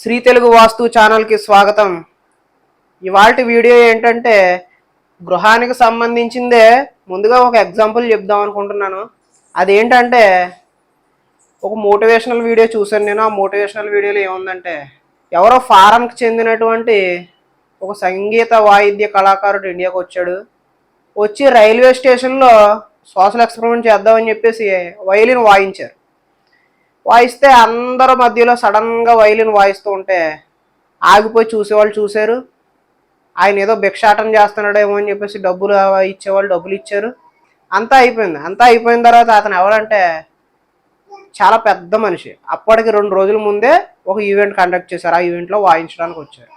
శ్రీ తెలుగు వాస్తు ఛానల్కి స్వాగతం. ఇవాళ వీడియో ఏంటంటే గృహానికి సంబంధించిందే ముందుగా ఒక ఎగ్జాంపుల్ చెప్దాం అనుకుంటున్నాను. అదేంటంటే ఒక మోటివేషనల్ వీడియో చూశాను నేను. ఆ మోటివేషనల్ వీడియోలో ఏముందంటే ఎవరో ఫారెన్కి చెందినటువంటి ఒక సంగీత వాయిద్య కళాకారుడు ఇండియాకు వచ్చాడు. వచ్చి రైల్వే స్టేషన్లో సోషల్ ఎక్స్పెరిమెంట్ చేద్దామని చెప్పేసి వయలిన్ వాయించారు. వాయిస్తే అందరి మధ్యలో సడన్గా వైలిన్ వాయిస్తూ ఉంటే ఆగిపోయి చూసేవాళ్ళు చూశారు. ఆయన ఏదో భిక్షాటం చేస్తున్నాడేమో అని చెప్పేసి డబ్బులు ఇచ్చేవాళ్ళు డబ్బులు ఇచ్చారు. అంతా అయిపోయింది. అంతా అయిపోయిన తర్వాత అతను ఎవరంటే చాలా పెద్ద మనిషి. అప్పటికి రెండు రోజుల ముందే ఒక ఈవెంట్ కండక్ట్ చేశారు. ఆ ఈవెంట్లో వాయించడానికి వచ్చారు.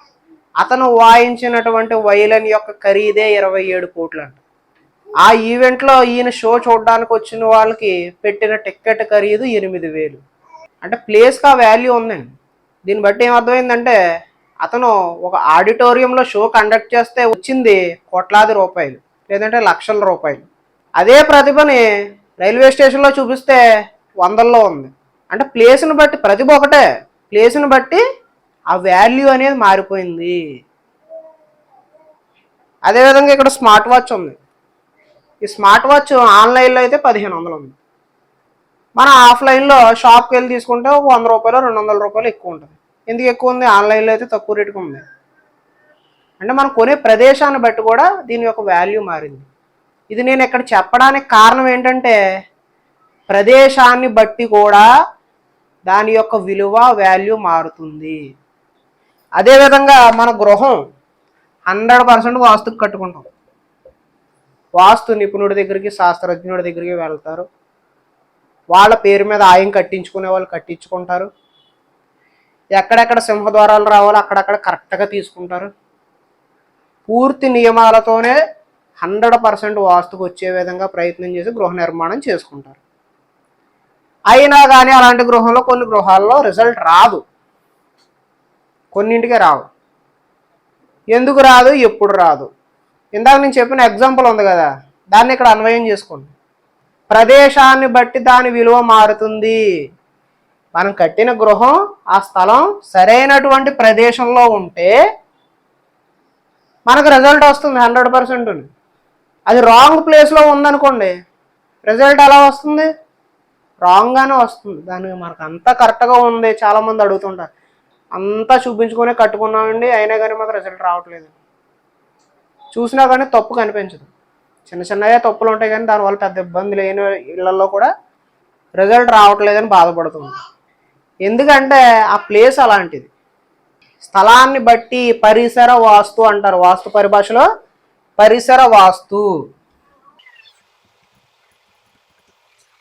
అతను వాయించినటువంటి వైలన్ యొక్క ఖరీదే ఇరవై ఏడు కోట్లు అంట ఆ ఈవెంట్లో ఈయన షో చూడడానికి వచ్చిన వాళ్ళకి పెట్టిన టిక్కెట్ ఖరీదు ఎనిమిది వేలు. అంటే ప్లేస్కి ఆ వాల్యూ ఉందండి దీన్ని బట్టి ఏమర్థమైందంటే అతను ఒక ఆడిటోరియంలో షో కండక్ట్ చేస్తే వచ్చింది కోట్లాది రూపాయలు లేదంటే లక్షల రూపాయలు. అదే ప్రతిభని రైల్వే స్టేషన్లో చూపిస్తే వందల్లో ఉంది. అంటే ప్లేస్ని బట్టి ప్రతిభ ఒకటే. ప్లేస్ని బట్టి ఆ వాల్యూ అనేది మారిపోయింది. అదేవిధంగా ఇక్కడ స్మార్ట్ వాచ్ ఉంది. ఈ స్మార్ట్ వాచ్ ఆన్లైన్లో అయితే పదిహేను వందలు ఉంది. మన ఆఫ్లైన్లో షాప్కి వెళ్ళి తీసుకుంటే ఒక వంద రూపాయలు రెండు వందల రూపాయలు ఎక్కువ ఉంటుంది. ఎందుకు ఎక్కువ ఉంది? ఆన్లైన్లో అయితే తక్కువ రేటుకి ఉంది. అంటే మనం కొనే ప్రదేశాన్ని బట్టి కూడా దీని యొక్క వాల్యూ మారింది. ఇది నేను ఇక్కడ చెప్పడానికి కారణం ఏంటంటే ప్రదేశాన్ని బట్టి కూడా దాని యొక్క విలువ వాల్యూ మారుతుంది. అదేవిధంగా మన గృహం హండ్రెడ్ పర్సెంట్ వాస్తుకు కట్టుకుంటాం. వాస్తు నిపుణుడి దగ్గరికి శాస్త్రజ్ఞుడి దగ్గరికి వెళ్తారు. వాళ్ళ పేరు మీద ఆయం కట్టించుకునే వాళ్ళు కట్టించుకుంటారు. ఎక్కడెక్కడ సింహద్వారాలు రావాలో అక్కడక్కడ కరెక్ట్గా తీసుకుంటారు. పూర్తి నియమాలతోనే హండ్రెడ్ పర్సెంట్ వాస్తుకు వచ్చే విధంగా ప్రయత్నం చేసి గృహ నిర్మాణం చేసుకుంటారు. అయినా కానీ అలాంటి గృహంలో కొన్ని గృహాల్లో రిజల్ట్ రాదు. కొన్నింటికే రావు. ఎందుకు రాదు? ఎప్పుడు రాదు. ఇందాక నేను చెప్పిన ఎగ్జాంపుల్ ఉంది కదా. దాన్ని ఇక్కడ అన్వయం చేసుకోండి. ప్రదేశాన్ని బట్టి దాని విలువ మారుతుంది. మనం కట్టిన గృహం ఆ స్థలం సరైనటువంటి ప్రదేశంలో ఉంటే మనకు రిజల్ట్ వస్తుంది హండ్రెడ్ పర్సెంట్ అది రాంగ్ ప్లేస్లో ఉందనుకోండి రిజల్ట్ ఎలా వస్తుంది? రాంగ్గానే వస్తుంది. దానికి మనకు అంతా కరెక్ట్గా ఉంది చాలామంది అడుగుతుంటారు. అంతా చూపించుకునే కట్టుకున్నామండి అయినా కానీ మాకు రిజల్ట్ రావట్లేదు. చూసినా కానీ తప్పు కనిపించదు. చిన్న చిన్నగా తప్పులు ఉంటాయి కానీ దానివల్ల పెద్ద ఇబ్బంది లేని ఇళ్ళలో కూడా రిజల్ట్ రావట్లేదని బాధపడుతుంది. ఎందుకంటే ఆ ప్లేస్ అలాంటిది. స్థలాన్ని బట్టి పరిసర వాస్తు అంటారు. వాస్తు పరిభాషలో పరిసర వాస్తు.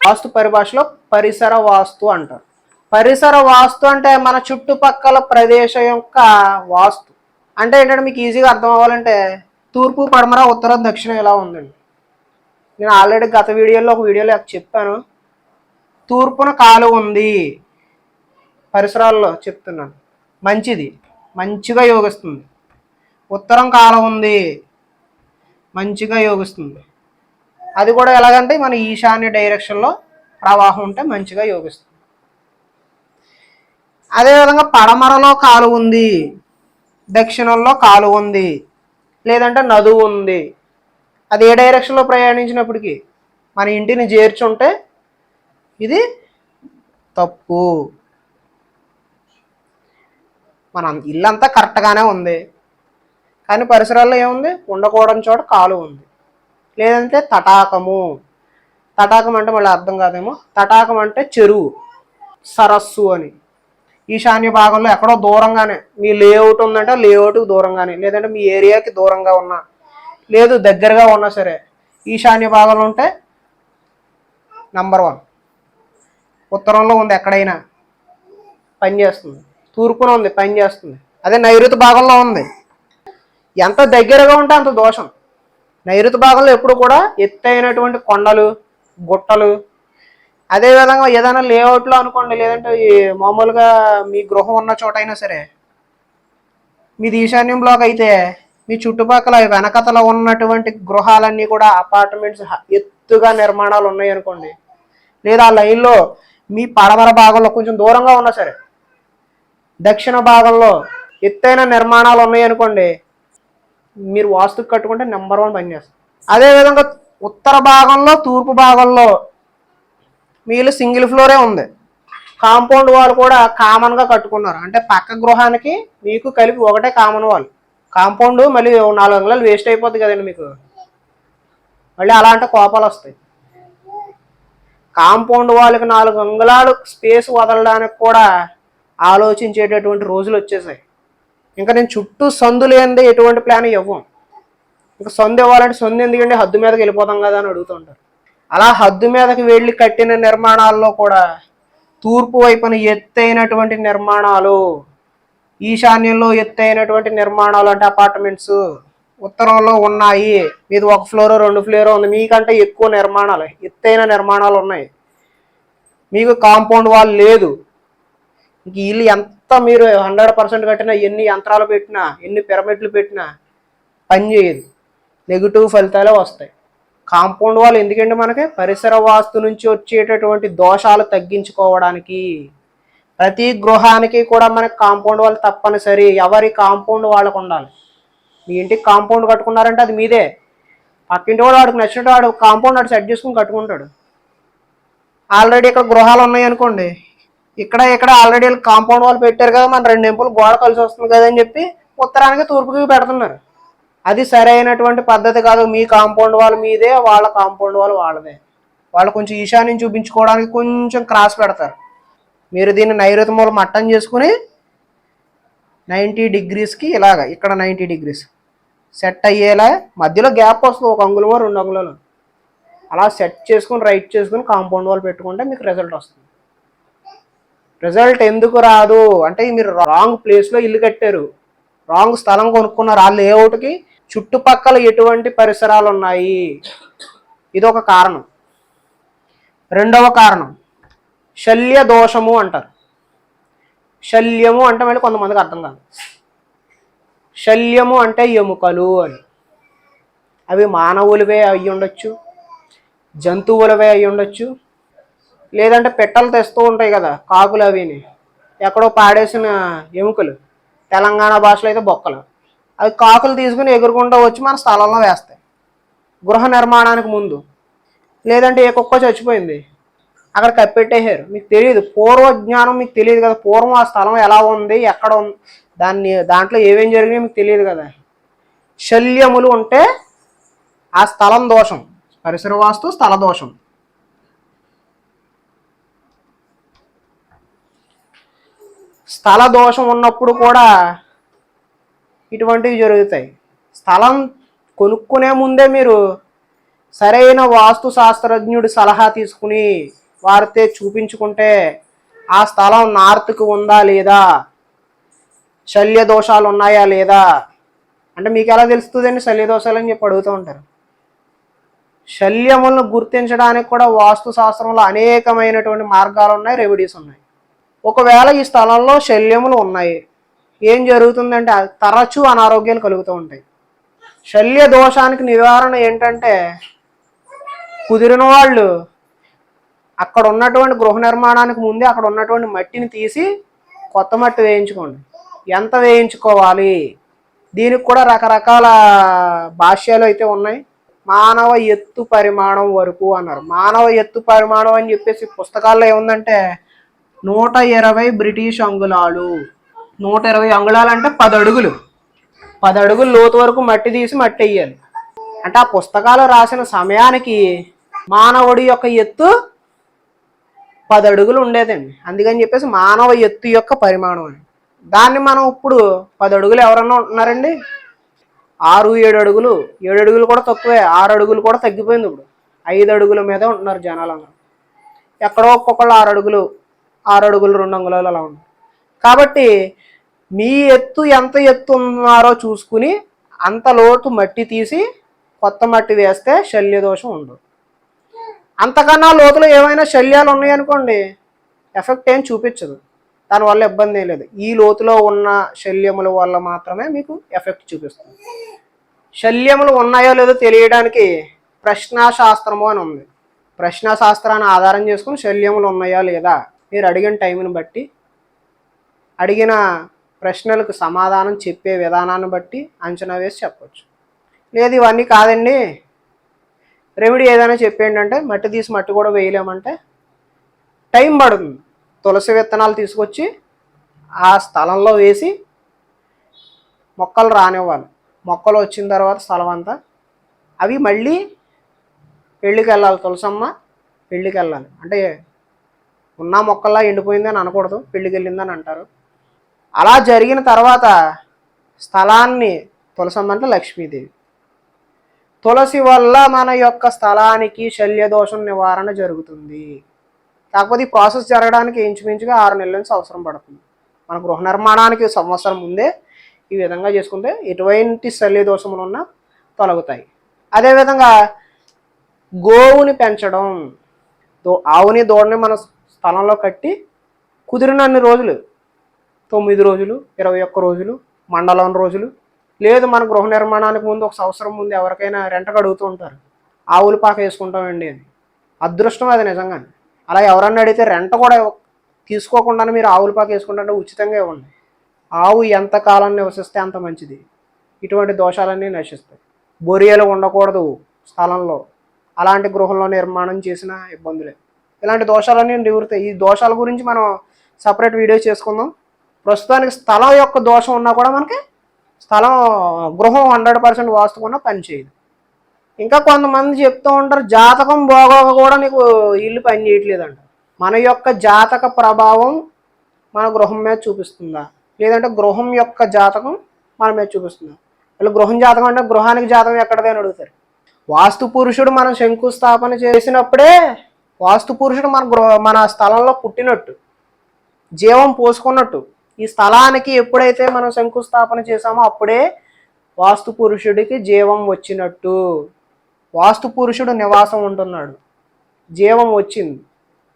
వాస్తు పరిభాషలో పరిసర వాస్తు అంటారు. పరిసర వాస్తు అంటే మన చుట్టుపక్కల ప్రదేశం యొక్క వాస్తు. అంటే ఏంటంటే మీకు ఈజీగా అర్థం అవ్వాలంటే తూర్పు పడమర ఉత్తర దక్షిణం ఇలా ఉందండి. నేను ఆల్రెడీ గత వీడియోలో ఒక వీడియోలో చెప్పాను. తూర్పున కాలువ ఉంది. పరిసరాల్లో చెప్తున్నాను. మంచిది. మంచిగా యోగిస్తుంది. ఉత్తరం కాలం ఉంది. మంచిగా యోగిస్తుంది. అది కూడా ఎలాగంటే మన ఈశాన్య డైరెక్షన్లో ప్రవాహం ఉంటే మంచిగా యోగిస్తుంది. అదేవిధంగా పడమరలో కాలువ ఉంది. దక్షిణంలో కాలువ ఉంది. లేదంటే నదువు ఉంది. అది ఏ డైరెక్షన్లో ప్రయాణించినప్పటికీ మన ఇంటిని చేర్చుంటే ఇది తప్పు. మన ఇల్లంతా కరెక్ట్గానే ఉంది. కానీ పరిసరాల్లో ఏముంది? ఉండకూడని చోట కాలువ ఉంది. లేదంటే తటాకము. తటాకం అంటే మళ్ళీ అర్థం కాదేమో? తటాకం అంటే చెరువు. సరస్సు అని. ఈశాన్య భాగంలో ఎక్కడో దూరంగానే. మీ లేఅవుట్ ఉందంటే లేఅవుట్కి దూరంగానే. లేదంటే మీ ఏరియాకి దూరంగా ఉన్నా లేదు దగ్గరగా ఉన్నా సరే. ఈశాన్య భాగంలో ఉంటే నంబర్ వన్ ఉత్తరంలో ఉంది ఎక్కడైనా. పనిచేస్తుంది తూర్పున ఉంది పనిచేస్తుంది అదే నైరుతి భాగంలో ఉంది. ఎంత దగ్గరగా ఉంటే అంత దోషం. నైరుతి భాగంలో ఎప్పుడు కూడా ఎత్తైనటువంటి కొండలు గుట్టలు. అదేవిధంగా ఏదైనా లేఅవుట్లో అనుకోండి లేదంటే ఈ మామూలుగా మీ గృహం ఉన్న చోట అయినా సరే. మీది ఈశాన్యం బ్లాక్ అయితే మీ చుట్టుపక్కల వెనకతలో ఉన్నటువంటి గృహాలన్నీ కూడా అపార్ట్మెంట్స్ ఎత్తుగా నిర్మాణాలు ఉన్నాయి అనుకోండి. లేదా ఆ లైన్లో మీ పడమర భాగంలో కొంచెం దూరంగా ఉన్నా సరే దక్షిణ భాగంలో ఎత్తైన నిర్మాణాలు ఉన్నాయనుకోండి మీరు వాస్తుకు కట్టుకుంటే నెంబర్ వన్ పనిచేస్తుంది అదేవిధంగా ఉత్తర భాగంలో తూర్పు భాగంలో వీళ్ళు సింగిల్ ఫ్లోరే ఉంది. కాంపౌండ్ వాల్ కూడా కామన్గా కట్టుకున్నారు. అంటే పక్క గృహానికి మీకు కలిపి ఒకటే కామన్ వాల్ కాంపౌండ్ మళ్ళీ నాలుగు అంగుళాలు వేస్ట్ అయిపోద్ది కదండి మీకు. మళ్ళీ అలాంటి కోపాలు వస్తాయి. కాంపౌండ్ వాళ్ళకి నాలుగు అంగుళాలు స్పేస్ వదలడానికి కూడా ఆలోచించేటటువంటి రోజులు వచ్చేసాయి. ఇంకా నేను చుట్టూ సందు లేనిదే ఎటువంటి ప్లాన్ ఇవ్వం. ఇంకా సందు ఇవ్వాలంటే సందు ఎందుకంటే హద్దు మీదకి వెళ్ళిపోతాం కదా అని అడుగుతుంటారు. అలా హద్దు మీదకి వెళ్ళి కట్టిన నిర్మాణాల్లో కూడా తూర్పు వైపున ఎత్తైనటువంటి నిర్మాణాలు ఈశాన్యంలో ఎత్తైనటువంటి నిర్మాణాలు అంటే అపార్ట్మెంట్స్ ఉత్తరంలో ఉన్నాయి. మీది ఒక ఫ్లోర్ రెండు ఫ్లోర్ ఉంది. మీకంటే ఎక్కువ నిర్మాణాలు ఎత్తైన నిర్మాణాలు ఉన్నాయి. మీకు కాంపౌండ్ వాల్ లేదు. ఇంక ఇల్లు ఎంత మీరు హండ్రెడ్ పర్సెంట్ కట్టినా ఎన్ని యంత్రాలు పెట్టినా ఎన్ని పిరమిడ్లు పెట్టినా పని చేయదు. నెగిటివ్ ఫలితాలే వస్తాయి. కాంపౌండ్ వాల్ ఎందుకంటే మనకి? పరిసర వాస్తు నుంచి వచ్చేటటువంటి దోషాలు తగ్గించుకోవడానికి ప్రతి గృహానికి కూడా మనకి కాంపౌండ్ వాళ్ళు తప్పనిసరి. ఎవరి కాంపౌండ్ వాళ్ళకు ఉండాలి. మీ ఇంటికి కాంపౌండ్ కట్టుకున్నారంటే అది మీదే. పక్కింటి వాడు వాడికి నచ్చినట్టు వాడు కాంపౌండ్ వాడు సెట్ చేసుకుని కట్టుకుంటాడు. ఆల్రెడీ ఇక్కడ గృహాలు ఉన్నాయి అనుకోండి. ఇక్కడ ఇక్కడ ఆల్రెడీ కాంపౌండ్ వాళ్ళు పెట్టారు కదా మన రెండు ఎంపులు గోడ కలిసి వస్తుంది కదా అని చెప్పి ఉత్తరానికి తూర్పుకి పెడుతున్నారు. అది సరైనటువంటి పద్ధతి కాదు. మీ కాంపౌండ్ వాళ్ళ మీదే వాళ్ళ కాంపౌండ్ వాళ్ళు వాళ్ళదే. వాళ్ళు కొంచెం ఈశాన్యం చూపించుకోవడానికి కొంచెం క్రాస్ పెడతారు. మీరు దీన్ని నైరుతి మూల మట్టం చేసుకుని నైంటీ డిగ్రీస్కి ఇలాగ ఇక్కడ నైంటీ డిగ్రీస్. సెట్ అయ్యేలా మధ్యలో గ్యాప్ వస్తుంది ఒక అంగుళమో రెండు అంగుళాలు. అలా సెట్ చేసుకుని రైట్ చేసుకుని కాంపౌండ్ వాల్ పెట్టుకుంటే మీకు రిజల్ట్ వస్తుంది. రిజల్ట్ ఎందుకు రాదు? అంటే మీరు రాంగ్ ప్లేస్లో ఇల్లు కట్టారు. రాంగ్ స్థలం కొనుక్కున్నారు. ఆ లేఅవుట్కి చుట్టుపక్కల ఎటువంటి పరిసరాలు ఉన్నాయి ఇది ఒక కారణం. రెండవ కారణం. శల్య దోషము అంటారు. శల్యము అంటే మళ్ళీ కొంతమందికి అర్థం కాదు. శల్యము అంటే ఎముకలు అని. అవి మానవులవే అయి ఉండొచ్చు జంతువులవే అయి ఉండొచ్చు లేదంటే పెట్టలు తెస్తూ ఉంటాయి కదా కాకులు అవిని. ఎక్కడో పాడేసిన ఎముకలు. తెలంగాణ భాషలో అయితే బొక్కలు. అవి కాకులు తీసుకుని ఎగురుకుంటూ వచ్చి మన స్థలంలో వేస్తాయి. గృహ నిర్మాణానికి ముందు. లేదంటే ఏ కుక్క చచ్చిపోయింది. అక్కడ కప్పెట్టేశారు మీకు తెలియదు. పూర్వ జ్ఞానం మీకు తెలియదు కదా. పూర్వం ఆ స్థలం ఎలా ఉంది ఎక్కడ ఉంది దాన్ని దాంట్లో ఏమేం జరిగినాయి మీకు తెలియదు కదా. శల్యములు ఉంటే ఆ స్థలం దోషం. పరిసర వాస్తు స్థల దోషం. స్థల దోషం ఉన్నప్పుడు కూడా ఇటువంటివి జరుగుతాయి. స్థలం కొనుక్కునే ముందే మీరు సరైన వాస్తు శాస్త్రజ్ఞుడి సలహా తీసుకుని వారితే చూపించుకుంటే ఆ స్థలం నార్త్కు ఉందా లేదా? శల్య దోషాలు ఉన్నాయా లేదా? అంటే మీకు ఎలా తెలుస్తుందండి శల్య దోషాలు అని చెప్పి అడుగుతూ ఉంటారు. శల్యములను గుర్తించడానికి కూడా వాస్తు శాస్త్రంలో అనేకమైనటువంటి మార్గాలు ఉన్నాయి రెమెడీస్ ఉన్నాయి. ఒకవేళ ఈ స్థలంలో శల్యములు ఉన్నాయి ఏం జరుగుతుందంటే తరచూ అనారోగ్యాలు కలుగుతూ ఉంటాయి. శల్య దోషానికి నివారణ ఏంటంటే కుదిరిన వాళ్ళు అక్కడ ఉన్నటువంటి గృహ నిర్మాణానికి ముందే అక్కడ ఉన్నటువంటి మట్టిని తీసి కొత్త మట్టి వేయించుకోండి. ఎంత వేయించుకోవాలి? దీనికి కూడా రకరకాల భాష్యాలు అయితే ఉన్నాయి. మానవ ఎత్తు పరిమాణం వరకు అన్నారు. మానవ ఎత్తు పరిమాణం అని చెప్పేసి పుస్తకాల్లో ఏముందంటే నూట ఇరవై బ్రిటిష్ అంగుళాలు. నూట ఇరవై అంగుళాలు అంటే పది అడుగులు. పది అడుగులు లోతు వరకు మట్టి తీసి మట్టి వేయాలి. అంటే ఆ పుస్తకాలు రాసిన సమయానికి మానవుడి యొక్క ఎత్తు పది అడుగులు ఉండేదండి. అందుకని చెప్పేసి మానవ ఎత్తు యొక్క పరిమాణం అని దాన్ని మనం ఇప్పుడు పది అడుగులు ఎవరన్నా ఉంటున్నారండి? ఆరు ఏడు అడుగులు. ఏడు అడుగులు కూడా తక్కువే. ఆరు అడుగులు కూడా తగ్గిపోయింది ఇప్పుడు. ఐదు అడుగుల మీద ఉంటున్నారు జనాలందరూ. ఎక్కడో ఒక్కొక్కళ్ళు ఆరు అడుగులు ఆరు అడుగులు రెండు అంగుళాలు అలా ఉంది కాబట్టి మీ ఎత్తు ఎంత ఎత్తు ఉన్నారో చూసుకుని అంత లోతు మట్టి తీసి కొత్త మట్టి వేస్తే శల్య దోషం ఉండదు. అంతకన్నా లోతులో ఏమైనా శల్యాలు ఉన్నాయనుకోండి ఎఫెక్ట్ ఏం చూపించదు. దానివల్ల ఇబ్బంది ఏం లేదు. ఈ లోతులో ఉన్న శల్యముల వల్ల మాత్రమే మీకు ఎఫెక్ట్ చూపిస్తుంది. శల్యములు ఉన్నాయో లేదో తెలియడానికి ప్రశ్నాశాస్త్రము అని ఉంది. ప్రశ్నాశాస్త్రాన్ని ఆధారం చేసుకుని శల్యములు ఉన్నాయా లేదా మీరు అడిగిన టైంని బట్టి అడిగిన ప్రశ్నలకు సమాధానం చెప్పే విధానాన్ని బట్టి అంచనా వేసి చెప్పచ్చు. లేదు ఇవన్నీ కాదండి. రెమెడీ ఏదైనా చెప్పేయండి అంటే మట్టి తీసి మట్టి కూడా వేయలేమంటే టైం పడుతుంది. తులసి విత్తనాలు తీసుకొచ్చి ఆ స్థలంలో వేసి మొక్కలు రానివ్వాలి. మొక్కలు వచ్చిన తర్వాత స్థలం అంతా అవి మళ్ళీ పెళ్ళికి వెళ్ళాలి తులసమ్మ పెళ్ళికి వెళ్ళాలి అంటే ఉన్న మొక్కల్లా ఎండిపోయిందని అనకూడదు పెళ్ళికి వెళ్ళిందని అంటారు. అలా జరిగిన తర్వాత స్థలాన్ని తులసమ్మ అంటే లక్ష్మీదేవి. తులసి వల్ల మన యొక్క స్థలానికి శల్యదోషం నివారణ జరుగుతుంది. కాకపోతే ఈ ప్రాసెస్ జరగడానికి ఇంచుమించుగా ఆరు నెలల నుంచి అవసరం పడుతుంది. మన గృహ నిర్మాణానికి సంవత్సరం ముందే ఈ విధంగా చేసుకుంటే ఎటువంటి శల్యదోషములు ఉన్నా తొలగుతాయి. అదేవిధంగా గోవుని పెంచడం దో ఆవుని దూడని మన స్థలంలో కట్టి కుదిరినన్ని రోజులు తొమ్మిది రోజులు ఇరవై ఒక్క రోజులు మండలం రోజులు లేదు మన గృహ నిర్మాణానికి ముందు ఒక సంవత్సరం ముందు ఎవరికైనా రెంటకు అడుగుతూ ఉంటారు. ఆవులు పాక వేసుకుంటామండి అని. అదృష్టం అది నిజంగా అలా ఎవరన్నా అడిగితే రెంట కూడా తీసుకోకుండానే మీరు ఆవుల పాక వేసుకుంటే ఉచితంగా ఇవ్వండి. ఆవు ఎంత కాలం నివసిస్తే అంత మంచిది. ఇటువంటి దోషాలన్నీ నశిస్తాయి. బొరియలు ఉండకూడదు స్థలంలో. అలాంటి గృహంలో నిర్మాణం చేసిన ఇబ్బందులే. ఇలాంటి దోషాలన్నీ నివృతాయి ఈ దోషాల గురించి మనం సపరేట్ వీడియో చేసుకుందాం. ప్రస్తుతానికి స్థలం యొక్క దోషం ఉన్నా కూడా మనకి స్థలం గృహం హండ్రెడ్ పర్సెంట్ వాస్తుకున్నా పని చేయదు. ఇంకా కొంతమంది చెప్తూ ఉంటారు జాతకం బాగోక కూడా నీకు ఇల్లు పని చేయట్లేదంట. మన యొక్క జాతక ప్రభావం మన గృహం మీద చూపిస్తుందా? లేదంటే గృహం యొక్క జాతకం మన మీద చూపిస్తుందా? వీళ్ళు గృహం జాతకం అంటే గృహానికి జాతకం ఎక్కడదే అని అడుగుతారు. వాస్తు పురుషుడు మనం శంకుస్థాపన చేసినప్పుడే వాస్తు పురుషుడు మన గృహ మన స్థలంలో పుట్టినట్టు జీవం పోసుకున్నట్టు ఈ స్థలానికి ఎప్పుడైతే మనం శంకుస్థాపన చేశామో అప్పుడే వాస్తు పురుషుడికి జీవం వచ్చినట్టు. వాస్తు పురుషుడు నివాసం ఉంటున్నాడు. జీవం వచ్చింది.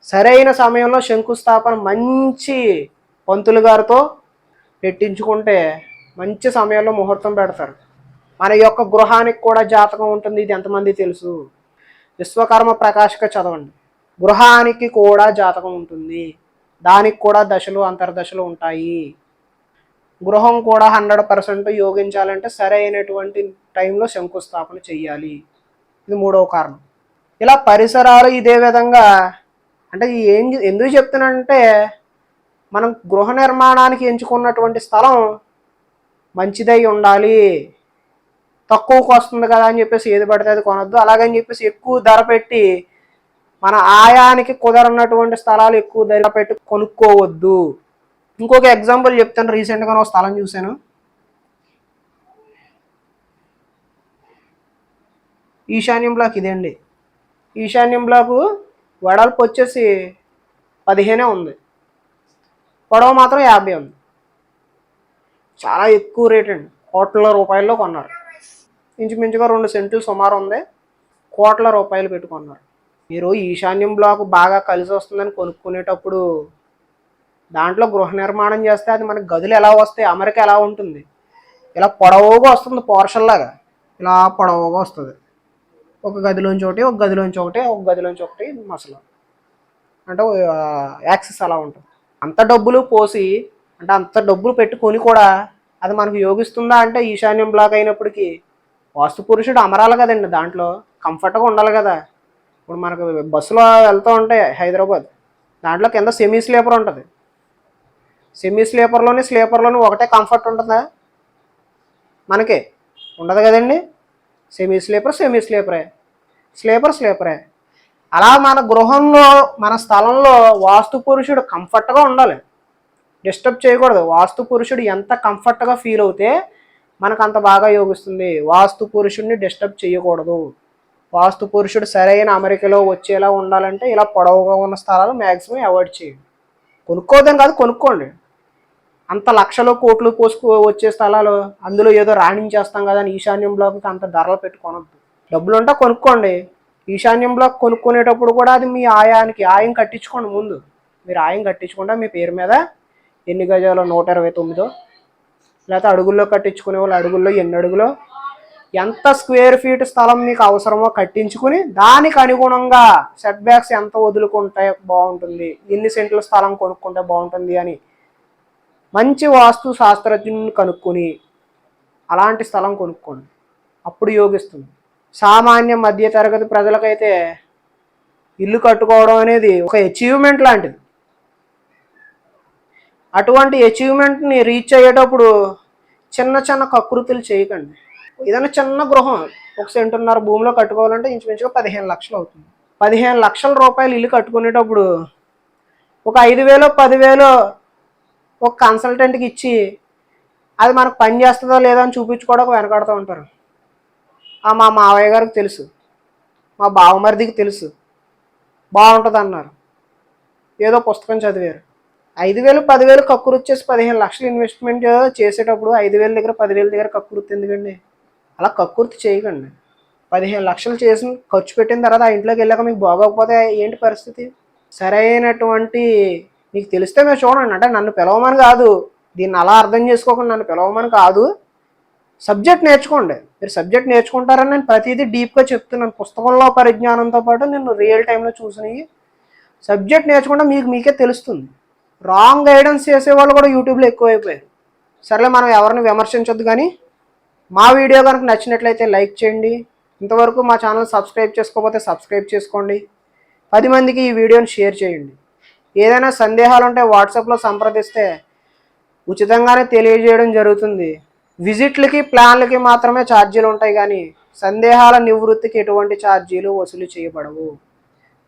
సరైన సమయంలో శంకుస్థాపన మంచి పంతులు గారితో పెట్టించుకుంటే మంచి సమయంలో ముహూర్తం పెడతారు. మన యొక్క గృహానికి కూడా జాతకం ఉంటుంది. ఇది ఎంతమంది తెలుసు? విశ్వకర్మ ప్రకాశక చదవండి. గృహానికి కూడా జాతకం ఉంటుంది. దానికి కూడా దశలు అంతర్దశలు ఉంటాయి. గృహం కూడా హండ్రెడ్ పర్సెంట్ యోగించాలంటే సరైనటువంటి టైంలో శంకుస్థాపన చెయ్యాలి. ఇది మూడవ కారణం. ఇలా పరిసరాలు ఇదే విధంగా అంటే ఏం ఎందుకు చెప్తున్నానంటే మనం గృహ నిర్మాణానికి ఎంచుకున్నటువంటి స్థలం మంచిదై ఉండాలి. తక్కువకు వస్తుంది కదా అని చెప్పేసి ఏది పడితే అది కొనొద్దు. అలాగని చెప్పేసి ఎక్కువ ధర పెట్టి మన ఆయానికి కుదరనటువంటి స్థలాలు ఎక్కువ ధర పెట్టి కొనుక్కోవద్దు. ఇంకొక ఎగ్జాంపుల్ చెప్తాను. రీసెంట్గా ఒక స్థలం చూశాను. ఈశాన్యం బ్లాక్ ఇదండి ఈశాన్యం బ్లాకు వెడల్పు వచ్చేసి పదిహేనే ఉంది. పొడవ మాత్రం యాభై ఉంది. చాలా ఎక్కువ రేట్ అండి. కోట్ల రూపాయల్లో కొన్నారు. ఇంచుమించుగా రెండు సెంట్లు సుమారు ఉంది. కోట్ల రూపాయలు పెట్టుకున్నారు. మీరు ఈశాన్యం బ్లాక్ బాగా కలిసి వస్తుందని కొనుక్కునేటప్పుడు దాంట్లో గృహ నిర్మాణం చేస్తే అది మనకి గదులు ఎలా వస్తాయి అమరిక ఎలా ఉంటుంది? ఇలా పొడవుగా వస్తుంది పోర్షన్ లాగా. ఇలా పొడవుగా వస్తుంది. ఒక గదిలోంచి ఒకటి ఒక గదిలోంచి ఒకటి ఒక గదిలోంచి ఒకటి మసలు. అంటే యాక్సెస్ అలా ఉంటుంది. అంత డబ్బులు పోసి అంటే అంత డబ్బులు పెట్టుకొని కూడా అది మనకు యోగిస్తుందా అంటే ఈశాన్యం బ్లాక్ అయినప్పటికీ వాస్తు పురుషుడు అమరాలి కదండి దాంట్లో. కంఫర్ట్గా ఉండాలి కదా. ఇప్పుడు మనకు బస్సులో వెళ్తూ ఉంటాయి హైదరాబాద్ దాంట్లో కింద సెమీ స్లీపర్ ఉంటుంది. సెమీ స్లీపర్లోని స్లీపర్లోని ఒకటే కంఫర్ట్ ఉంటుందా? మనకి ఉండదు కదండి. సెమీ స్లీపర్ సెమీ స్లీపరే స్లీపర్ స్లీపరే అలా మన గృహంలో మన స్థలంలో వాస్తు పురుషుడు కంఫర్ట్గా ఉండాలి. డిస్టర్బ్ చేయకూడదు. వాస్తు పురుషుడు ఎంత కంఫర్ట్గా ఫీల్ అవుతే మనకు అంత బాగా యోగిస్తుంది. వాస్తు పురుషుడిని డిస్టర్బ్ చేయకూడదు. వాస్తు పురుషుడు సరైన అమెరికాలో వచ్చేలా ఉండాలంటే ఇలా పొడవుగా ఉన్న స్థలాలు మ్యాక్సిమం అవాయిడ్ చేయండి. కొనుక్కోదని కాదు కొనుక్కోండి. అంత లక్షలు కోట్లు పోసుకు వచ్చే స్థలాలు అందులో ఏదో రాణించేస్తాం కదా అని ఈశాన్యం బ్లాక్కి అంత ధరలు పెట్టుకోనొద్దు. డబ్బులు ఉంటే కొనుక్కోండి. ఈశాన్యం బ్లాక్ కొనుక్కునేటప్పుడు కూడా అది మీ ఆయానికి ఆయం కట్టించుకోండి ముందు. మీరు ఆయం కట్టించుకుంటే మీ పేరు మీద ఎన్ని గజాలు? నూట ఇరవై తొమ్మిదో? లేకపోతే అడుగుల్లో కట్టించుకునే వాళ్ళు అడుగుల్లో ఎన్ని అడుగులో? ఎంత స్క్వేర్ ఫీట్ స్థలం మీకు అవసరమో కట్టించుకుని దానికి అనుగుణంగా సెట్ బ్యాక్స్ ఎంత వదులుకుంటే బాగుంటుంది? ఎన్ని సెంట్ల స్థలం కొనుక్కుంటే బాగుంటుంది అని మంచి వాస్తు శాస్త్రజ్ఞుని కనుక్కొని అలాంటి స్థలం కొనుక్కోండి. అప్పుడు యోగిస్తుంది. సామాన్య మధ్య తరగతి ప్రజలకైతే ఇల్లు కట్టుకోవడం అనేది ఒక అచీవ్మెంట్ లాంటిది. అటువంటి అచీవ్మెంట్ని రీచ్ అయ్యేటప్పుడు చిన్న చిన్న కకృతులు చేయకండి. ఏదైనా చిన్న గృహం ఒక సెంటున్నర భూమిలో కట్టుకోవాలంటే ఇంచుమించుగా పదిహేను లక్షలు అవుతుంది. పదిహేను లక్షల రూపాయలు ఇల్లు కట్టుకునేటప్పుడు ఒక ఐదు వేలు పదివేలు ఒక కన్సల్టెంట్కి ఇచ్చి అది మనకు పని చేస్తుందో లేదో అని చూపించుకోవడానికి వెనకాడుతూ ఉంటారు. ఆ మా మావయ్య గారికి తెలుసు. మా బావమరిదికి తెలుసు. బాగుంటుంది అన్నారు ఏదో పుస్తకం చదివారు. ఐదు వేలు పదివేలు కక్కురు వచ్చేసి పదిహేను లక్షలు ఇన్వెస్ట్మెంట్ చేసేటప్పుడు ఐదు వేల దగ్గర పదివేల దగ్గర కక్కుర్తి ఎందుకండి? అలా కక్కుర్తి చేయకండి. పదిహేను లక్షలు చేసి ఖర్చు పెట్టిన తర్వాత ఆ ఇంట్లోకి వెళ్ళాక మీకు బాగోకపోతే ఏంటి పరిస్థితి? సరైనటువంటి మీకు తెలిస్తే మేము చూడండి. అంటే నన్ను పిలవమని కాదు. దీన్ని అలా అర్థం చేసుకోకుండా నన్ను పిలవమని కాదు. సబ్జెక్ట్ నేర్చుకోండి. మీరు సబ్జెక్ట్ నేర్చుకుంటారని నేను ప్రతిదీ డీప్గా చెప్తున్నాను. పుస్తకంలో పరిజ్ఞానంతో పాటు నేను రియల్ టైంలో చూసినవి. సబ్జెక్ట్ నేర్చుకుంటే మీకు మీకే తెలుస్తుంది. రాంగ్ గైడెన్స్ చేసే వాళ్ళు కూడా యూట్యూబ్లో ఎక్కువైపోయారు. సరేలే మనం ఎవరిని విమర్శించొద్దు కానీ మా వీడియో కనుక నచ్చినట్లయితే లైక్ చేయండి. ఇంతవరకు మా ఛానల్ సబ్స్క్రైబ్ చేసుకోకపోతే సబ్స్క్రైబ్ చేసుకోండి. పది మందికి ఈ వీడియోని షేర్ చేయండి. ఏదైనా సందేహాలు ఉంటే వాట్సాప్లో సంప్రదిస్తే ఉచితంగానే తెలియజేయడం జరుగుతుంది. విజిట్లకి ప్లాన్లకి మాత్రమే ఛార్జీలు ఉంటాయి కానీ సందేహాల నివృత్తికి ఎటువంటి ఛార్జీలు వసూలు చేయబడవు.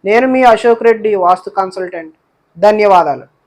నేను మీ అశోక్ రెడ్డి వాస్తు కన్సల్టెంట్. ధన్యవాదాలు.